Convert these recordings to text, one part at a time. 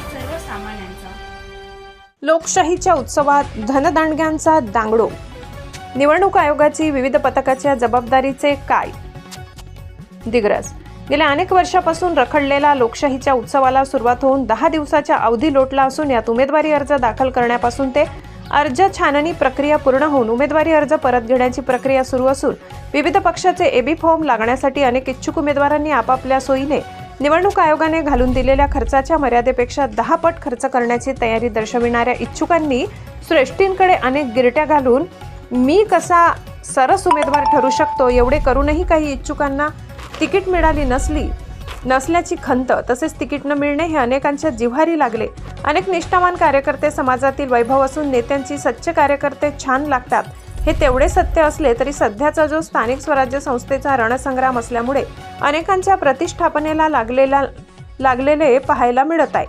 सर्वसामान्यांचा. लोकशाहीच्या उत्सवात धनदांडग्यांचा दांगडो. निवडणूक आयोगाची विविध पथकाच्या जबाबदारीचे काय? दिग्रस. गेल्या अनेक वर्षापासून रखडलेला लोकशाहीच्या उत्सवाला सुरुवात होऊन दहा दिवसाच्या अवधी लोटला असून यात उमेदवारी अर्ज दाखल करण्यापासून ते अर्ज छाननी प्रक्रिया पूर्ण होऊन उमेदवारी अर्ज परत घेण्याची प्रक्रिया सुरू असून विविध पक्षाचे एबी फॉर्म लागण्यासाठी अनेक इच्छुक उमेदवारांनी आपापल्या सोयीने निवडणूक आयोगाने घालून दिलेल्या खर्चाच्या मर्यादेपेक्षा दहा पट खर्च करण्याची तयारी दर्शविणाऱ्या इच्छुकांनी श्रेष्ठींकडे अनेक गिरट्या घालून मी कसा सरस उमेदवार ठरू शकतो एवढे करूनही काही इच्छुकांना तिकीट मिळाली नसली नसल्याची खंत तसेच तिकीट न मिळणे हे अनेकांच्या जिव्हारी लागले. अनेक निष्ठावान कार्यकर्ते समाजातील वैभव असून नेत्यांची सच्चे कार्यकर्ते छान लागतात. हे तेवढे सत्य असले तरी सध्याचा जो स्थानिक स्वराज्य संस्थेचा रणसंग्राम असल्यामुळे अनेकांच्या प्रतिष्ठापनेला लागलेला लागलेले पाहायला मिळत आहे.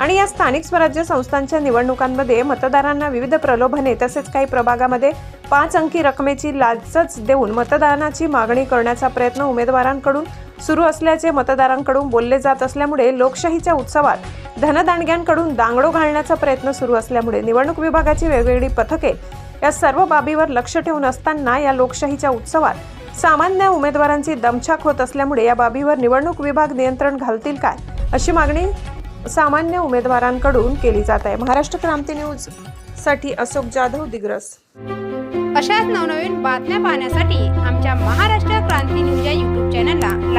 आणि या स्थानिक स्वराज्य संस्थांच्या निवडणुकांमध्ये मतदारांना विविध प्रलोभने तसेच काही प्रभागामध्ये पाच अंकी रकमेची लाचच देऊन मतदानाची मागणी करण्याचा प्रयत्न उमेदवारांकडून सुरू असल्याचे मतदारांकडून बोलले जात असल्यामुळे लोकशाहीच्या उत्सवात धनदांडग्यांकडून दांगडो घालण्याचा प्रयत्न सुरू असल्यामुळे निवडणूक विभागाची वेगवेगळी पथके या सर्व बाबीवर लक्ष ठेवून असताना या लोकशाहीच्या उत्सवात सामान्य उमेदवारांची दमछाक होत असल्यामुळे या बाबीवर निवडणूक विभाग नियंत्रण घालतील काय अशी मागणी सामान्य उमेदवारांकडून केली जात आहे. महाराष्ट्र क्रांती न्यूजसाठी अशोक जाधव दिग्रस. अशाच नवनवीन बातम्या पाहण्यासाठी